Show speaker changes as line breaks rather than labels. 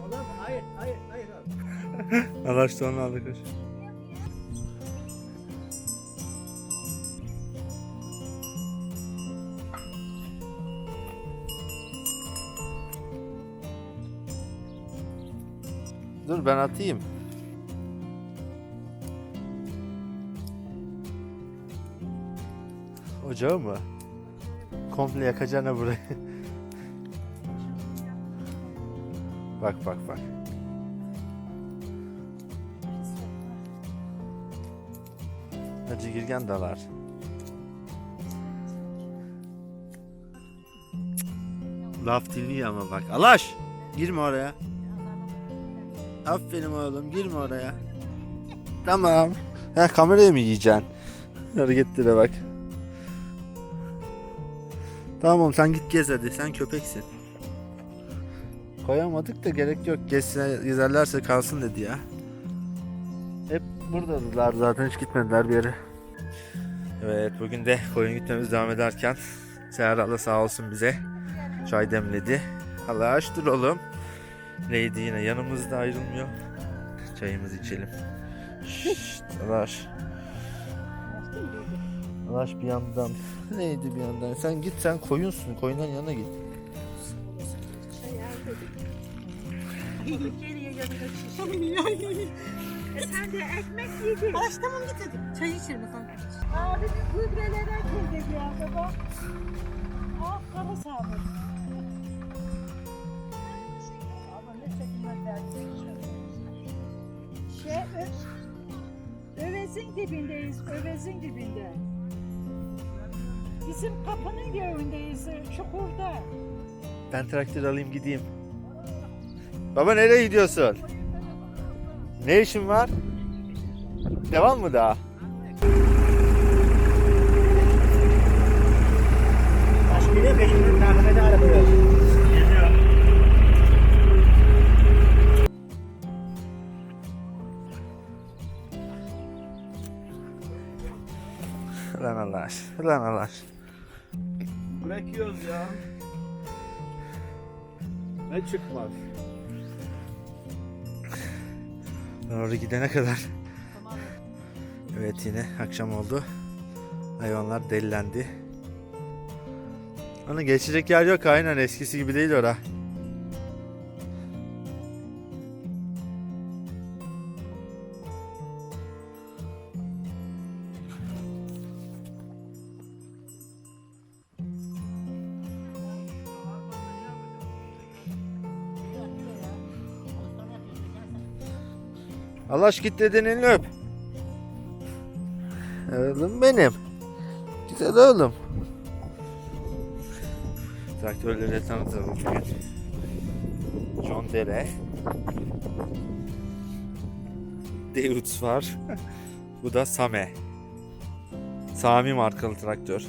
Oğlum hayır hayır hayır abi.
Sonra aldık. Dur ben atayım. Ocağı mı? Komple yakacağına burayı. Bak bak bak. Hacı Girgen dalar. Laf TV ama bak. Alaş! Girme oraya. Aferin oğlum girme oraya. Tamam. Ha kamerayı mı yiyeceksin? Hareketlere bak. Tamam sen git gez hadi. Sen köpeksin. Koyamadık da gerek yok. Gezse, gezerlerse kalsın dedi ya. Hep buradadılar zaten hiç gitmediler bir yere. Evet bugün de koyun gitmemiz devam ederken Seher abla sağ olsun bize çay demledi. Allah açtır oğlum. Lady yine yanımızda ayrılmıyor. Çayımızı içelim. Şşt Alaş. Alaş bir yandan. Neydi bir yandan? Sen git sen koyunsun. Koyunların yanına git.
Geriye yanına E sen de ekmek yedin. Baş tamam git hadi. Çay içelim efendim. Abi bir gübrelere girdi anda bak. Ah kara sağlık. Ama ne çekinmekler. Şey, Ö- Övez'in dibindeyiz, Övez'in dibinde. Bizim kapının göğündeyiz, çukurda.
Ben traktör alayım gideyim. Baba nereye gidiyorsun? Ne işin var? Devam mı daha?
Taş geliyor peşinden takip ede arabayı.
Lan Allah aşkına, Lan Allah aşkına.
Bırakıyoruz ya. Ne çıkmaz.
Ben oraya gidene kadar. Evet yine akşam oldu. Hayvanlar delilendi. Onun geçecek yer yok aynen eskisi gibi değil ora. Allah git dedin öp. Oğlum benim. Güzel oğlum. Traktörleri tanıtalım bugün. John Dere. Deutz var. Bu da Same. Sami markalı traktör.